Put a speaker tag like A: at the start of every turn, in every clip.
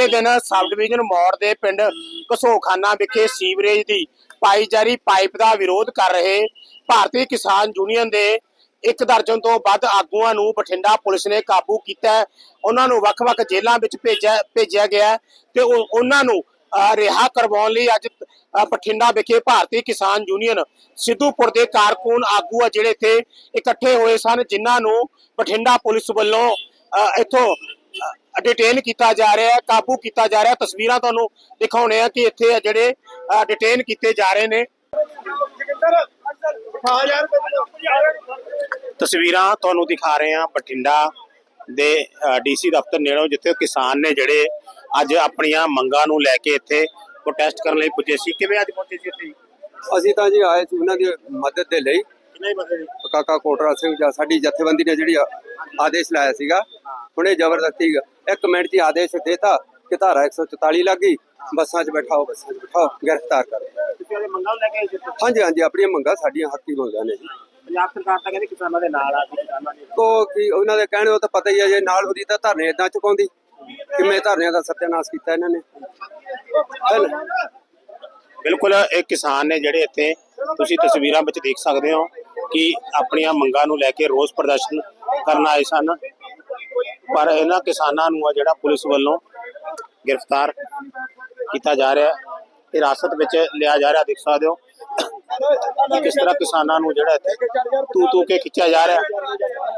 A: ਬੀਤੇ ਦਿਨ sub division ਮੌੜ ਦੇ ਪਿੰਡ ਘਸੋਖਾਨਾ ਵਿਖੇ ਸੀਵਰੇਜ ਦੀ ਪਾਈ ਜਾਰੀ ਪਾਈਪ ਦਾ ਵਿਰੋਧ ਕਰ ਰਹੇ ਭਾਰਤੀ ਕਿਸਾਨ ਯੂਨੀਅਨ ਦੇ ਇੱਕ ਦਰਜਨ ਤੋਂ ਵੱਧ ਆਗੂਆਂ ਨੂੰ ਬਠਿੰਡਾ ਪੁਲਿਸ ਨੇ ਕਾਬੂ ਕੀਤਾ ਉਹਨਾਂ ਨੂੰ ਵੱਖ-ਵੱਖ ਜੇਲ੍ਹਾਂ ਵਿੱਚ ਭੇਜਿਆ ਭੇਜਿਆ ਗਿਆ ਤੇ ਉਹਨਾਂ ਨੂੰ ਰਿਹਾ ਕਰਵਾਉਣ ਲਈ ਅੱਜ ਬਠਿੰਡਾ ਵਿਖੇ ਭਾਰਤੀ ਕਿਸਾਨ ਯੂਨੀਅਨ ਸਿੱਧੂਪੁਰ ਦੇ ਕਾਰਕੁਨ ਆਗੂ ਆ ਜਿਹੜੇ ਇੱਥੇ ਇਕੱਠੇ ਹੋਏ ਸਨ ਜਿਨ੍ਹਾਂ ਨੂੰ ਬਠਿੰਡਾ ਪੁਲਿਸ ਵੱਲੋਂ ਅਹ, ਇੱਥੋਂ ਡਿਟੇਨ ਕੀਤਾ ਜਾ ਰਿਹਾ ਹੈ ਕਾਬੂ ਕੀਤਾ ਜਾ ਰਿਹਾ। ਤਸਵੀਰਾਂ ਤੁਹਾਨੂੰ ਦਿਖਾਉਣੇ ਆ ਕਿ ਇੱਥੇ ਆ ਜਿਹੜੇ ਡਿਟੇਨ ਕੀਤੇ ਜਾ ਰਹੇ ਨੇ। ਤਸਵੀਰਾਂ ਤੁਹਾਨੂੰ ਦਿਖਾ ਰਹੇ ਹਾਂ ਬਠਿੰਡਾ ਦੇ ਡੀਸੀ ਦਫ਼ਤਰ ਨੇੜੋਂ ਜਿੱਥੇ ਕਿਸਾਨ ਨੇ ਜਿਹੜੇ ਅੱਜ ਆਪਣੀਆਂ ਮੰਗਾਂ ਨੂੰ ਲੈ ਕੇ ਇੱਥੇ ਪ੍ਰੋਟੈਸਟ ਕਰਨ ਲਈ ਪੁੱਜੇ ਸੀ। ਕਿਵੇਂ ਅੱਜ ਪਹੁੰਚੇ ਸੀ ਇੱਥੇ?
B: ਅਸੀਂ ਤਾਂ ਜੀ ਆਏ ਸੀ ਉਹਨਾਂ ਦੀ ਮਦਦ ਦੇ ਲਈ।
A: ਕਿੰਨੇ ਨੇ
B: ਕਾਕਾ ਕੋਟਰਾ ਸਿੰਘ ਜਾਂ ਸਾਡੀ ਜਥੇਬੰਦੀ ਨੇ ਜਿਹੜੀ ਆਦੇਸ਼ ਲਾਇਆ ਸੀਗਾ। ਹੁਣੇ ਜ਼ਬਰਦਸਤੀ ਇੱਕ ਮਿੰਟ 'ਚ ਆਦੇਸ਼ ਦੇਤਾ ਕਿ ਧਾਰਾ 144 ਲੱਗੀ ਬੱਸਾਂ 'ਚ ਬਿਠਾਓ ਬੱਸਾਂ 'ਚ ਬਿਠਾਓ ਗ੍ਰਿਫਤਾਰ ਕਰੋ? ਹਾਂਜੀ ਹਾਂਜੀ ਆਪਣੀਆਂ ਮੰਗਾਂ ਸਾਡੀਆਂ ਹੱਕੀ ਮੰਗਾਂ ਨੇ ਜੀ।
A: ਪੰਜਾਬ ਸਰਕਾਰ ਤਾਂ ਕਹਿੰਦੀ ਕਿਸਾਨਾਂ ਦੇ ਨਾਲ ਆ ਕੇ ਕਿਸਾਨਾਂ ਨੇ
B: ਕੋ ਕੀ ਉਹਨਾਂ ਦੇ ਕਹਿਣੇ ਉਹ ਤਾਂ ਪਤਾ ਹੀ ਹੈ ਜੇ ਨਾਲ ਉਹਦੀ ਤਾਂ ਧਰਨੇ ਇਦਾਂ ਚੁਕਾਉਂਦੀ। ਕਿਵੇਂ ਧਰਨਿਆਂ ਦਾ ਸੱਤਿਆਨਾਸ਼ ਕੀਤਾ ਇਹਨਾਂ ਨੇ?
A: ਬਿਲਕੁਲ ਇਹ ਕਿਸਾਨ ਨੇ ਜਿਹੜੇ ਇੱਥੇ ਤੁਸੀਂ ਤਸਵੀਰਾਂ ਵਿੱਚ ਦੇਖ ਸਕਦੇ ਹੋ ਕਿ ਆਪਣੀਆਂ ਮੰਗਾਂ ਨੂੰ ਲੈ ਕੇ ਰੋਸ ਪ੍ਰਦਰਸ਼ਨ ਕਰਨ ਆਏ ਸਨ। ਪਰ ਇਹਨਾਂ ਕਿਸਾਨਾਂ ਨੂੰ ਆ ਜਿਹੜਾ ਪੁਲਿਸ ਵੱਲੋਂ ਗ੍ਰਿਫਤਾਰ ਕੀਤਾ ਜਾ ਰਿਹਾ ਹੈ। ਹਿਰਾਸਤ ਵਿੱਚ ਲਿਆ ਜਾ ਰਿਹਾ ਦੇਖ ਸਕਦੇ ਹੋ ਕਿ ਕਿਸ ਤਰ੍ਹਾਂ ਕਿਸਾਨਾਂ ਨੂੰ ਜਿਹੜਾ ਇੱਥੇ ਤੂ ਤੂ ਕੇ ਖਿੱਚਿਆ ਜਾ ਰਿਹਾ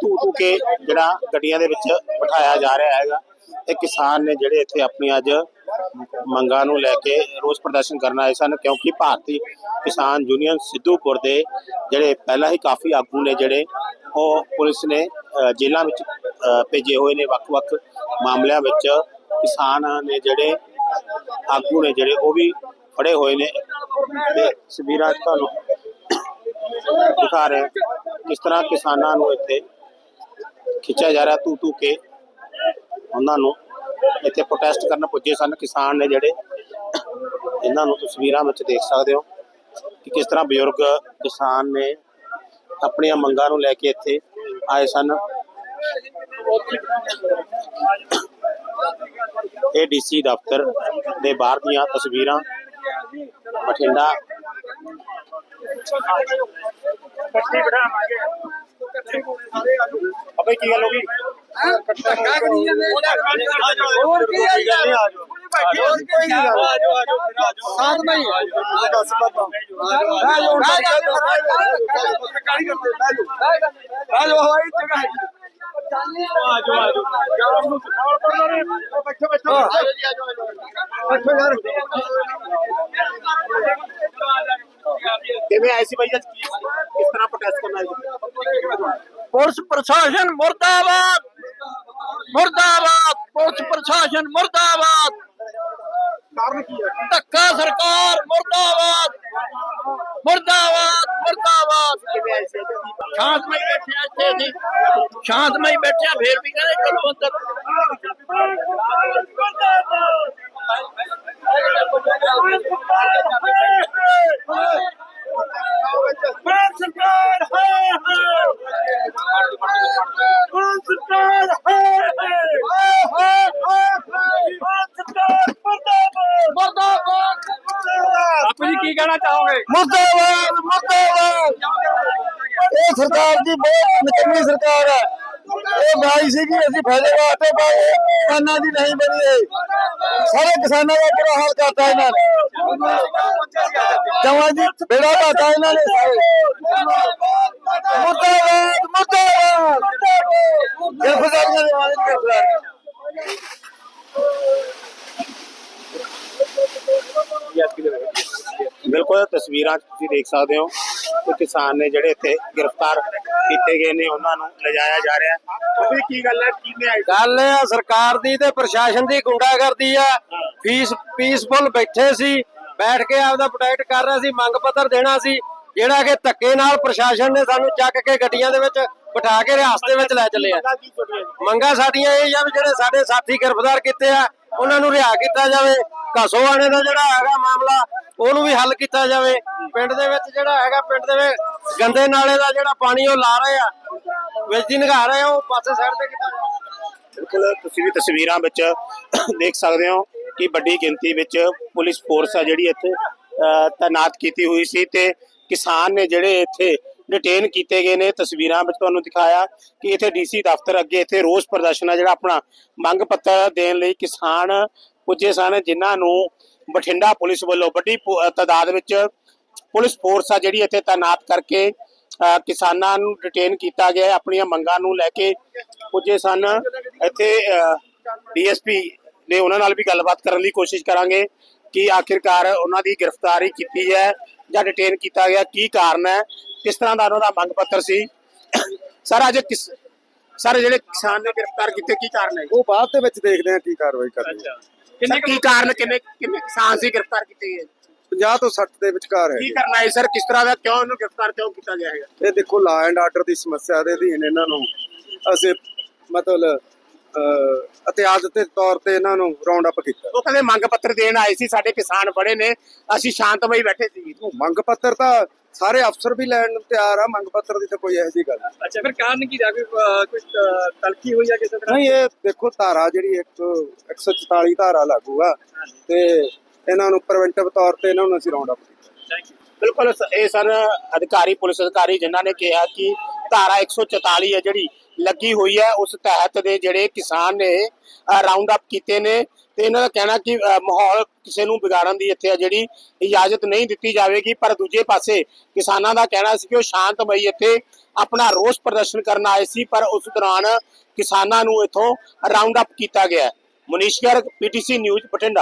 A: ਤੂ ਤੂ ਕੇ ਜਿਹੜਾ ਗੱਡੀਆਂ ਦੇ ਵਿੱਚ ਬਿਠਾਇਆ ਜਾ ਰਿਹਾ ਹੈਗਾ। ਇਹ ਕਿਸਾਨ ਨੇ ਜਿਹੜੇ ਇੱਥੇ ਆਪਣੀਆਂ ਅੱਜ ਮੰਗਾਂ ਨੂੰ ਲੈ ਕੇ ਰੋਸ ਪ੍ਰਦਰਸ਼ਨ ਕਰਨ ਆਏ ਸਨ, ਕਿਉਂਕਿ ਭਾਰਤੀ ਕਿਸਾਨ ਯੂਨੀਅਨ ਸਿੱਧੂਪੁਰ ਦੇ ਜਿਹੜੇ ਪਹਿਲਾਂ ਹੀ ਕਾਫੀ ਆਗੂ ਨੇ ਜਿਹੜੇ, ਉਹ ਪੁਲਿਸ ਨੇ ਜੇਲ੍ਹਾਂ ਵਿੱਚ ਭੇਜੇ ਹੋਏ ਨੇ ਵੱਖ-ਵੱਖ ਮਾਮਲਿਆਂ ਵਿੱਚ। ਕਿਸਾਨ ਨੇ ਜਿਹੜੇ ਆਗੂ ਨੇ ਜਿਹੜੇ, ਉਹ ਵੀ ਫੜੇ ਹੋਏ ਨੇ। ਤੇ ਤਸਵੀਰਾਂ ਤੁਹਾਨੂੰ ਦਿਖਾ ਰਹੇ ਕਿਸ ਤਰ੍ਹਾਂ ਕਿਸਾਨਾਂ ਨੂੰ ਇੱਥੇ ਖਿੱਚਿਆ ਜਾ ਰਿਹਾ ਤੂ ਤੂ ਕੇ ਉਹਨਾਂ ਨੂੰ ਇੱਥੇ ਪ੍ਰੋਟੈਸਟ ਕਰਨ ਪੁੱਜੇ ਸਨ। ਕਿਸਾਨ ਨੇ ਜਿਹੜੇ ਇਹਨਾਂ ਨੂੰ ਤਸਵੀਰਾਂ ਵਿੱਚ ਦੇਖ ਸਕਦੇ ਹੋ ਕਿ ਕਿਸ ਤਰ੍ਹਾਂ ਬਜ਼ੁਰਗ ਕਿਸਾਨ ਨੇ ਆਪਣੀਆਂ ਮੰਗਾਂ ਨੂੰ ਲੈ ਕੇ ਇੱਥੇ ਆਏ ਸਨ। ਇਹ ਡੀਸੀ ਦਫ਼ਤਰ ਦੇ ਬਾਹਰ ਦੀਆਂ ਤਸਵੀਰਾਂ ਬਠਿੰਡਾ। ਇਕੱਠੀ ਬਿਠਾਵਾਂਗੇ ਅਬੇ ਕੀ ਗੱਲ ਹੋ ਗਈ?
C: ਹੋਰ ਕੀ ਹੈ ਯਾਰ ਹੋਰ ਕੀ ਗੱਲ। ਸਾਥ ਨਹੀਂ। ਦੱਸ ਬਾਬਾ ਆਜੋ ਆਜੋ ਹਵਾਈ ਜਗ੍ਹਾ ਹੈ ਆਜੋ ਆਜੋ ਬੈਠੋ ਬੈਠੋ। ਬੈਠੋ। ਯਾਰ
A: ਕਿਵੇਂ ਆਏ ਸੀ ਬਾਈ ਅੱਜ ਕੀ ਕਿਸ ਤਰ੍ਹਾਂ ਪ੍ਰੋਟੈਸਟ ਕਰਨਾ ਹੈ
C: ਪੁਲਿਸ ਪ੍ਰਸ਼ਾਸਨ ਮੁਰਦਾਬਾਦ ਮੁਰਦਾਬਾਦ ਪੁਲਿਸ ਪ੍ਰਸ਼ਾਸਨ ਮੁਰਦਾਬਾਦ
A: ਕਾਰਨ
C: ਸ਼ਾਂਤਮਈ ਬੈਠਿਆ ਫੇਰ ਵੀ ਕਹਿੰਦੇ ਚਲੋ ਅੰਦਰ।
A: ਸਰਕਾਰ ਹਾਏ ਭਾਰਤ ਸਰਕਾਰ ਮੁਰਦਾਬਾਦ। ਆਪੂ ਜੀ ਕੀ ਕਹਿਣਾ ਚਾਹੋਗੇ?
C: ਮੁਰਦਾਬਾਦ ਮੁਰਦਾਬਾਦ। ਇਹ ਸਰਕਾਰ ਦੀ ਬਹੁਤ ਨਿਕੰਮੀ ਸਰਕਾਰ ਹੈ। ਇਹ ਬਣਾਈ ਸੀ ਕਿ ਅਸੀਂ ਫਾਇਦੇ ਵਾਸਤੇ ਪਾਏ। ਕਿਸਾਨਾਂ ਦੀ ਨਹੀਂ ਬਣੀ ਇਹ। ਸਾਰੇ ਕਿਸਾਨਾਂ ਦਾ ਬੁਰਾ ਹਾਲ ਕਰਤਾ ਇਹਨਾਂ ਨੇ। ਜਮਾਂ ਜੀ, ਬੇੜਾ ਘਾਟਾ ਇਹਨਾਂ ਨੇ ਮੁਰਦਾਬਾਦ ਮੁਰਦਾਬਾਦ। ਗਿਰਫਤਾਰੀਆਂ ਦੇ ਵਾਲੇ ਗਿਰਫਤਾਰ
A: ਬਿਲਕੁਲ, ਤਸਵੀਰਾਂ 'ਚ ਤੁਸੀਂ ਦੇਖ ਸਕਦੇ ਹੋ ਕਿ ਕਿਸਾਨ ਨੇ ਜਿਹੜੇ ਇੱਥੇ ਗ੍ਰਿਫਤਾਰ ਕੀਤੇ ਗਏ ਨੇ ਉਹਨਾਂ ਨੂੰ ਲਿਜਾਇਆ ਜਾ ਰਿਹਾ। ਉਹ ਕੀ ਗੱਲ ਹੈ? ਕਿਵੇਂ ਆਈ
B: ਗੱਲ ਆ ਸਰਕਾਰ ਦੀ ਤੇ ਪ੍ਰਸ਼ਾਸਨ ਦੀ ਗੁੰਡਾਗਰਦੀ ਆ। ਫੀਸ ਪੀਸਫੁਲ ਬੈਠੇ ਸੀ ਬੈਠ ਕੇ ਆਪਦਾ ਪ੍ਰੋਟੈਕਟ ਕਰ ਰਹੇ ਸੀ ਮੰਗ ਪੱਤਰ ਦੇਣਾ ਸੀ ਜਿਹੜਾ ਕਿ ਧੱਕੇ ਨਾਲ ਪ੍ਰਸ਼ਾਸਨ ਨੇ ਸਾਨੂੰ ਚੱਕ ਕੇ ਗੱਡੀਆਂ ਦੇ ਵਿੱਚ ਬਿਠਾ ਕੇ ਰਿਆਸਤ ਦੇ ਵਿੱਚ ਲੈ ਚੱਲੇ ਆ। ਮੰਗਾਂ ਸਾਡੀਆਂ ਇਹ ਆ ਵੀ ਜਿਹੜੇ ਸਾਡੇ ਸਾਥੀ ਗ੍ਰਿਫਤਾਰ ਕੀਤੇ ਆ ਉਹਨਾਂ ਨੂੰ ਰਿਹਾ ਕੀਤਾ ਜਾਵੇ। ਘਸੋਆਣੇ ਦਾ ਜਿਹੜਾ ਹੈਗਾ ਮਾਮਲਾ, ਉਹਨੂੰ ਵੀ ਹੱਲ ਕੀਤਾ ਜਾਵੇ। ਪਿੰਡ ਦੇ ਵਿੱਚ ਜਿਹੜਾ ਹੈਗਾ, ਪਿੰਡ ਦੇ ਵਿੱਚ ਗੰਦੇ ਨਾਲੇ ਦਾ ਜਿਹੜਾ ਪਾਣੀ ਉਹ ਲਾ ਰਹੇ ਆ, ਵਿੱਚ ਦੀ ਨਿਘਾ ਰਹੇ ਉਹ ਪਾਸੇ ਸਾਈਡ ਤੇ ਕੀਤਾ ਜਾਵੇ।
A: ਬਿਲਕੁਲ, ਤੁਸੀਂ ਵੀ ਤਸਵੀਰਾਂ ਵਿੱਚ ਦੇਖ ਸਕਦੇ ਹੋ ਕਿ ਵੱਡੀ ਗਿਣਤੀ ਵਿੱਚ ਪੁਲਿਸ ਫੋਰਸ ਆ ਜਿਹੜੀ ਇੱਥੇ ਤਾਇਨਾਤ ਕੀਤੀ ਹੋਈ ਸੀ ਤੇ ਕਿਸਾਨ ਨੇ ਜਿਹੜੇ ਇੱਥੇ ਡਿਟੇਨ ਕੀਤੇ ਗਏ ਨੇ। ਤਸਵੀਰਾਂ ਵਿੱਚ ਤੁਹਾਨੂੰ ਦਿਖਾਇਆ ਕਿ ਇੱਥੇ ਡੀਸੀ ਦਫ਼ਤਰ ਅੱਗੇ ਇੱਥੇ ਰੋਸ ਪ੍ਰਦਰਸ਼ਨ ਆ, ਜਿਹੜਾ ਆਪਣਾ ਮੰਗ ਪੱਤਰ ਦੇਣ ਲਈ ਕਿਸਾਨ ਪੁੱਜੇ ਸਨ, ਜਿਨ੍ਹਾਂ ਨੂੰ ਬਠਿੰਡਾ ਪੁਲਿਸ ਵੱਲੋਂ ਵੱਡੀ ਪੁ- ਵਿੱਚ ਪੁਲਿਸ ਫੋਰਸ ਆ, ਜਿਹੜੀ ਇੱਥੇ ਤਾਇਨਾਤ ਕਰਕੇ ਕਿਸਾਨਾਂ ਨੂੰ ਡਿਟੇਨ ਕੀਤਾ ਗਿਆ ਆਪਣੀਆਂ ਮੰਗਾਂ ਨੂੰ ਲੈ ਕੇ ਪੁੱਜੇ ਸਨ। ਇੱਥੇ ਡੀਐਸਪੀ ਨੇ ਉਹਨਾਂ ਨਾਲ ਵੀ ਗੱਲਬਾਤ ਕਰਨ ਦੀ ਕੋਸ਼ਿਸ਼ ਕਰਾਂਗੇ ਕਿ ਆਖਿਰਕਾਰ ਉਹਨਾਂ ਦੀ ਗ੍ਰਿਫਤਾਰੀ ਕੀਤੀ ਹੈ। ਜਾਂ ਡਿਟੇਨ ਕੀਤਾ ਗਿਆ ਕੀ ਕਾਰਨ ਹੈ ਕਿਸ ਤਰ੍ਹਾਂ ਦਾ ਉਹਨਾਂ ਦਾ ਮੰਗ ਪੱਤਰ ਸੀ। ਸਰ ਅੱਜ ਕਿਸ ਸਰ ਜਿਹੜੇ ਕਿਸਾਨ ਨੇ ਗ੍ਰਿਫਤਾਰ ਕੀਤੇ ਕੀ ਕਾਰਨ ਹੈ?
C: ਉਹ ਬਾਅਦ ਦੇ ਵਿੱਚ ਦੇਖਦੇ ਆ ਕੀ ਕਾਰਵਾਈ ਕਰਨੀ ਹੈ।
A: ਕਿੰਨੇ ਕੀ ਕਾਰਨ ਕਿੰਨੇ ਕਿੰਨੇ ਕਿਸਾਨ ਸੀ ਗ੍ਰਿਫਤਾਰ ਕੀਤੇ ਗਏ?
C: 50 ਤੋਂ 60 ਦੇ ਵਿਚਕਾਰ
A: ਕੀ
C: ਹੈ
A: ਕਰਨਾ ਹੈ ਸਰ ਕਿਸ ਤਰ੍ਹਾਂ ਦਾ ਕਿਉਂ ਇਹਨੂੰ ਗ੍ਰਿਫਤਾਰ ਕਿਉਂ ਕੀਤਾ ਗਿਆ ਹੈਗਾ?
C: ਇਹ ਦੇਖੋ ਲਾ ਐਂਡ ਆਰਡਰ ਦੀ ਸਮੱਸਿਆ ਦੇ ਅਧੀਨ ਇਹਨਾਂ ਨੂੰ ਅਸੀਂ ਮਤਲਬ ਇਤਿਹਾਸ ਦੇ ਤੌਰ ਤੇ ਇਹਨਾਂ ਨੂੰ ਰਾਉਂਡ ਅਪ ਕੀਤਾ।
A: ਉਹ ਕਹਿੰਦੇ ਮੰਗ ਪੱਤਰ ਦੇਣ ਆਏ ਸੀ ਸਾਡੇ ਕਿਸਾਨ ਬੜੇ ਨੇ ਅਸੀਂ ਸ਼ਾਂਤਮਈ ਬੈਠੇ ਸੀ।
C: ਉਹ ਮੰਗ ਪੱਤਰ ਤਾਂ ਸਾਰੇ ਅਫਸਰ ਵੀ ਲੈਣ ਨੂੰ ਤਿਆਰ ਆ ਮੰਗ ਪੱਤਰ ਦੀ ਤਾਂ ਕੋਈ ਇਹੋ ਜਿਹੀ ਗੱਲ ਨਹੀਂ।
B: ਅੱਛਾ ਫਿਰ ਕਾਰਨ ਕੀ ਜਾ ਕੋਈ ਕੁਝ ਤਲਖੀ ਹੋਈ ਆ ਕਿਸੇ ਤਰ੍ਹਾਂ?
C: ਨਹੀਂ ਇਹ ਦੇਖੋ ਧਾਰਾ ਜਿਹੜੀ ਇੱਕ 144 ਧਾਰਾ ਲਾਗੂ ਆ ਤੇ ਇਹਨਾਂ ਨੂੰ ਪ੍ਰੀਵੈਂਟਿਵ ਤੌਰ ਤੇ ਇਹਨਾਂ ਨੂੰ ਅਸੀਂ ਰਾਉਂਡ ਅਪ ਕੀਤਾ।
A: ਬਿਲਕੁਲ ਸ- ਇਹ ਸਨ ਅਧਿਕਾਰੀ ਪੁਲਿਸ ਅਧਿਕਾਰੀ ਜਿਨ੍ਹਾਂ ਨੇ ਕਿਹਾ ਕਿ ਧਾਰਾ 144 ਹੈ ਜਿਹੜੀ ਲੱਗੀ ਹੋਈ ਹੈ। ਉਸ ਤਹਿਤ ਦੇ ਜਿਹੜੇ ਕਿਸਾਨ ਨੇ ਰਾਉਂਡ ਅਪ ਕੀਤੇ ਨੇ ਤੇ ਇਹਨਾਂ ਦਾ ਕਹਿਣਾ ਕਿ ਮਾਹੌਲ ਕਿਸੇ ਨੂੰ ਵਿਗਾੜਨ ਦੀ ਇੱਥੇ ਜਿਹੜੀ ਇਜਾਜ਼ਤ ਨਹੀਂ ਦਿੱਤੀ ਜਾਵੇਗੀ। ਪਰ ਦੂਜੇ ਪਾਸੇ ਕਿਸਾਨਾਂ ਦਾ ਕਹਿਣਾ ਸੀ ਕਿ ਉਹ ਸ਼ਾਂਤਮਈ ਇੱਥੇ ਆਪਣਾ ਰੋਸ ਪ੍ਰਦਰਸ਼ਨ ਕਰਨ ਆਏ ਸੀ, ਪਰ ਉਸ ਦੌਰਾਨ ਕਿਸਾਨਾਂ ਨੂੰ ਇੱਥੋਂ ਰਾਉਂਡ ਅਪ ਕੀਤਾ ਗਿਆ ਹੈ। Munish Garg PTC News Bathinda.